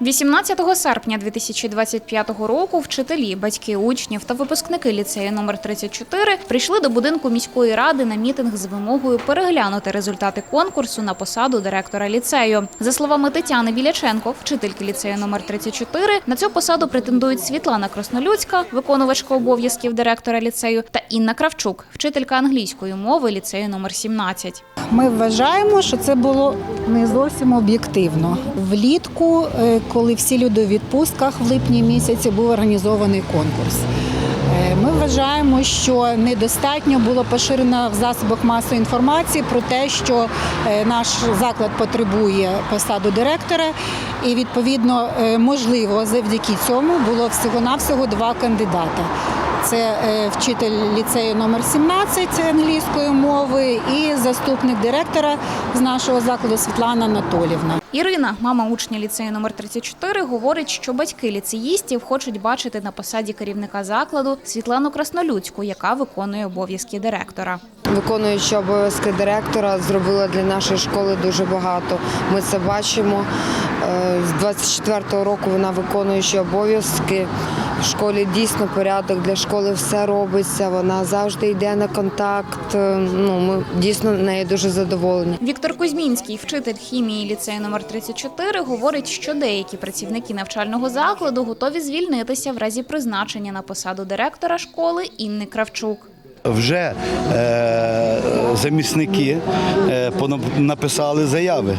18 серпня 2025 року вчителі, батьки учнів та випускники ліцею номер 34 прийшли до будинку міської ради на мітинг з вимогою переглянути результати конкурсу на посаду директора ліцею. За словами Тетяни Біляченко, вчительки ліцею номер 34, на цю посаду претендують Світлана Краснолюцька, виконувачка обов'язків директора ліцею, та Інна Кравчук, вчителька англійської мови ліцею номер 17. Ми вважаємо, що це було не зовсім об'єктивно. Влітку, е, коли всі люди в відпустках в липні місяці був організований конкурс. Е, Ми вважаємо, що недостатньо було поширено в засобах масової інформації про те, що е, наш заклад потребує посаду директора, і відповідно е, можливо завдяки цьому було всього-навсього два кандидата. Це е, вчитель ліцею номер 17 англійської мови і заступник директора з нашого закладу Світлана Анатолівна. Ірина, мама учня ліцею номер 34, говорить, що батьки ліцеїстів хочуть бачити на посаді керівника закладу Світлану Краснолюцьку, яка виконує обов'язки директора. Виконуючи обов'язки директора, зробила для нашої школи дуже багато. Ми це бачимо. Е, З 24-го року вона виконуючи обов'язки. В школі дійсно порядок для школи все робиться. Вона завжди йде на контакт. Е, Ну ми дійсно нею дуже задоволені. Віктор Кузьмінський, вчитель хімії ліцею номер 34, говорить, що деякі працівники навчального закладу готові звільнитися в разі призначення на посаду директора школи Інни Кравчук. Вже е, замісники е, написали заяви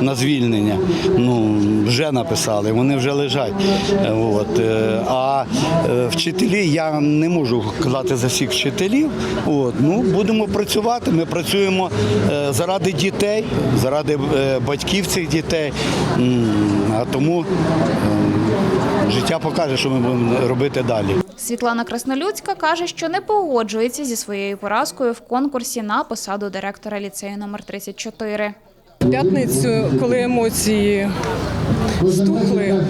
на звільнення. Ну, вже написали, вони вже лежать. Е, От. е, А вчителі я не можу казати за всіх вчителів. От. Ну, будемо працювати. Ми працюємо заради дітей, заради батьків цих дітей. А тому життя покаже, що ми будемо робити далі. Світлана Краснолюцька каже, що не погоджується зі своєю поразкою в конкурсі на посаду директора ліцею номер 34. П'ятницю, коли емоції стухли,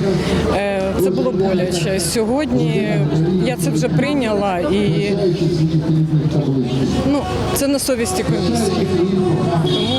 е, це було боляче. Сьогодні я це вже прийняла і ну, це на совісті комісії. Тому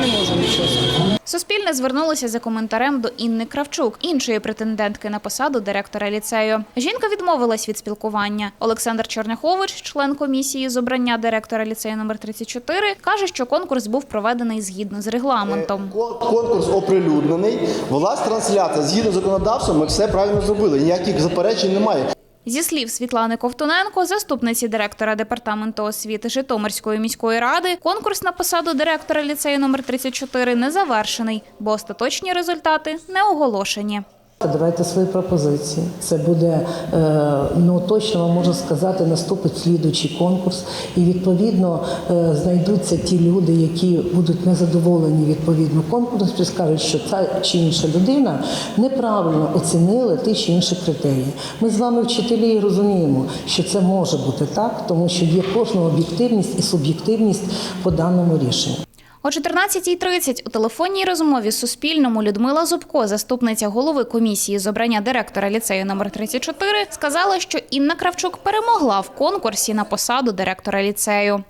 не можу нічого сказати. Суспільне звернулося за коментарем до Інни Кравчук, іншої претендентки на посаду директора ліцею. Жінка відмовилась від спілкування. Олександр Черняхович, член комісії з обрання директора ліцею номер 34, каже, що конкурс був проведений згідно з регламентом. Кон- Конкурс оприлюднений, велась трансляція. Згідно з законодавством, ми все правильно зробили. Ніяких заперечень немає. Зі слів Світлани Ковтуненко, заступниці директора департаменту освіти Житомирської міської ради, конкурс на посаду директора ліцею номер 34 не завершений, бо остаточні результати не оголошені. Давайте свої пропозиції. Це буде е, ну точно вам можу сказати, наступить слідуючий конкурс, і відповідно е, знайдуться ті люди, які будуть незадоволені відповідно конкурсом, і скажуть, що ця чи інша людина неправильно оцінила ті чи інші критерії. Ми з вами, вчителі, і розуміємо, що це може бути так, тому що є кожна об'єктивність і суб'єктивність по даному рішенню. О 14.30 у телефонній розмові з Суспільному Людмила Зубко, заступниця голови комісії з обрання директора ліцею номер 34, сказала, що Інна Кравчук перемогла в конкурсі на посаду директора ліцею.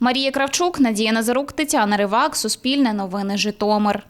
Марія Кравчук, Надія Назарук, Тетяна Ривак, Суспільне новини Житомир.